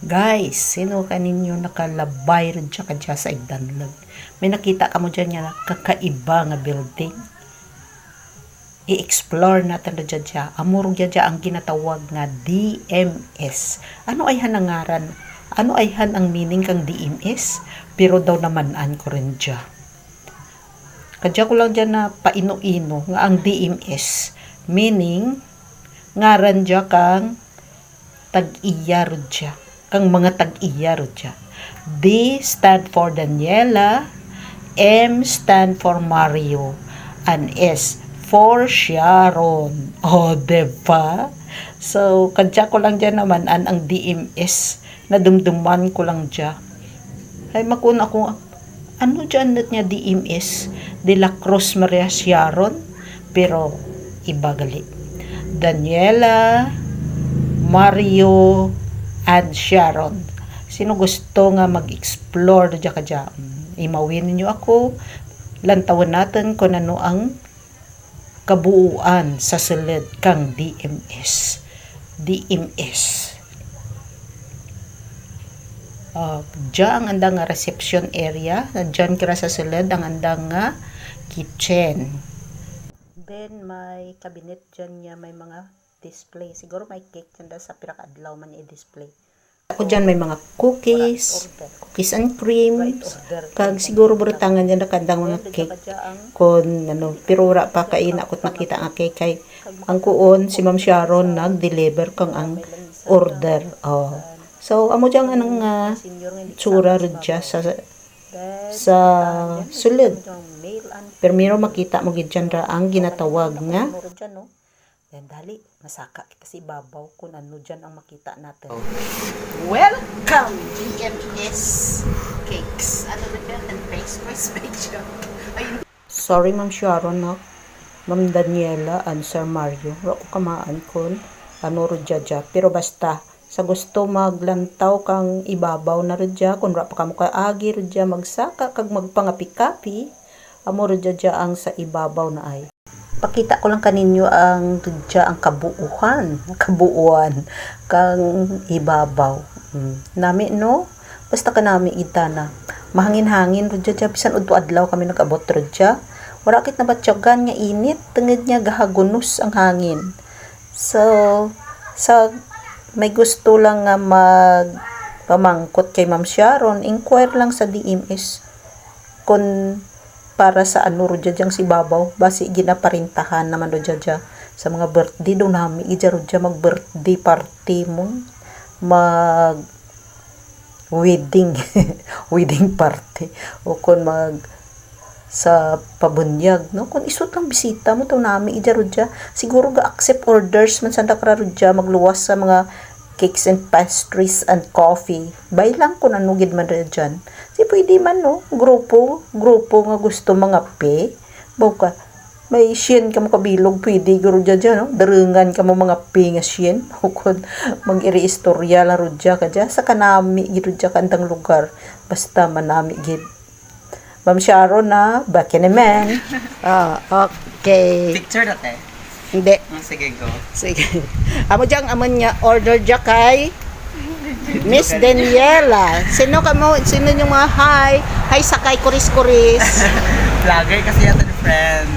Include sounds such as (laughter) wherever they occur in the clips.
Guys, sino kaninyo nakalabay rin siya kadya sa igdanlag? May nakita ka mo dyan nga kakaiba nga building. I-explore natin na dyan siya. Amurong dyan siya ang ginatawag nga DMS. Ano ay hanangaran? Ano ay han ang meaning kang DMS? Pero daw naman an ko rin dyan. Kadya ko lang dyan na paino-ino nga ang DMS. Meaning, ngaran dyan kang tag-iya dyan. Kang mga tag-iya ro dyan. D stand for Daniela, M stand for Mario, and S for Sharon. O, oh, diba? So, kadya ko lang dyan naman an ang DMS na dumduman ko lang dyan. Ay, makun ako, ano dyan nat niya DMS? De la Cruz Maria Sharon? Pero, iba gali. Daniela, Mario, and Sharon. Sino gusto nga mag-explore dyan ka dyan? Imawin ninyo ako. Lantawan natin kung ano ang kabuuan sa silid kang DMS. DMS. Uh, dyan ang andang reception area. Dyan kira sa silid ang andang nga kitchen. Then may cabinet dyan niya may mga display. Siguro may cake dyan sa pinaka-adlaw man i-display. Ako dyan may mga cookies, cookies and creams, kag siguro burutangan dyan nakandang mga cake kon ano, pero wala pa kaina akot nakita nga cake kay ang kuon si Ma'am Sharon nag-deliver kang ang order. Oh. So amo dyan anong uh, tsura rin dyan sa sa sulod. Pero miro makita mo gid dyan ra ang ginatawag nga Yan dali, masaka kita si babaw kung ano dyan ang makita natin. Welcome, GMS Cakes. Ano na yan? And pastries picture. Ayun. Sorry, Ma'am Sharon, no? Ma'am Daniela and Sir Mario. Wala ko kamaan kon ano rodya Pero basta, sa gusto maglantaw kang ibabaw na rodya, kung wala pa ka mo kaagi rodya, magsaka kag magpangapi-kapi, amo rodya ang sa ibabaw na ay pakita ko lang kaninyo ang tudya ang kabuuhan kabuuan kang ibabaw. Mm. nami no? Basta ka nami itana mahangin-hangin rudya dya bisan udto adlaw kami nagabot rudya wala kit na batyagan nga init tenged niya gahagunos ang hangin. So sa may gusto lang nga mag pamangkot kay Ma'am Sharon inquire lang sa DMS kung para sa ano ro dyan si babaw? Basi ginaparintahan naman ro sa mga birthday do nami ija ro mag birthday party mo. Mag wedding (laughs) wedding party. O kon mag sa pabunyag no? Kun isot lang bisita mo to nami ija ro siguro ga accept orders man sa dakra ro magluwas sa mga cakes and pastries and coffee. Bay lang kung ano gid man dyan. Si pwede man no, grupo, grupo nga gusto mga pe. Baw ka, may sien ka mo kabilog, pwede garo dyan dyan, no? Darengan ka mo mga pe nga sien. (laughs) Hukod, mag-iri istorya lang rudya ka dyan. Sa kanami, giro dyan kantang lugar. Basta manami gid. Ma'am Sharon na, back in a man. (laughs) ah, okay. Picture na te. Hindi. Ah, sige, go. Sige. Amo dyan, amon niya order dyan kay Miss Daniela. Sino ka mo? Sino yung mga hi? Hi sakay kuris-kuris. Vlogger (laughs) kasi yata ni friend.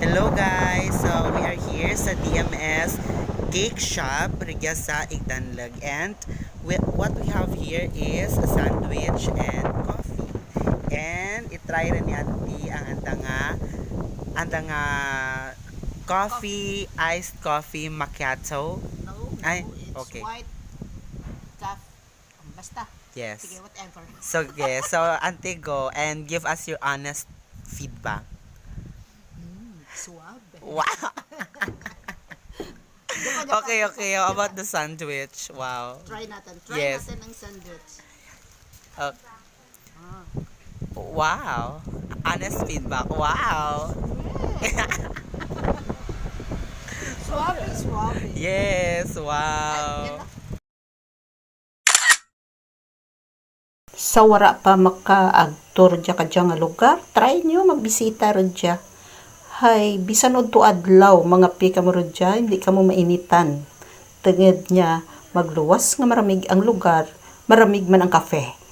Hello guys! So, we are here sa DMS Cake Shop, Rigya sa Igdanlag. And we, what we have here is a sandwich and coffee. And itry rin ni Auntie ang anda nga anda nga coffee, iced coffee macchiato. no, Ay, it's okay. white stuff. Basta. Yes. Sige, whatever. (laughs) So, okay. So, Auntie, go and give us your honest feedback. Mm, suabe. Wow! (laughs) okay, okay. How about the sandwich? Wow. Try natin. Try Yes. natin ang sandwich. Okay. Ah. Wow. Honest feedback. Wow. Suabe, suabe. Yes. Wow. sa wara pa makaagtor dya ka dya nga lugar, try nyo magbisita ro dya. Hay, bisan to adlaw, mga pi ka mo ro dya, hindi ka mo mainitan. tungod niya magluwas nga maramig ang lugar, maramig man ang kafe.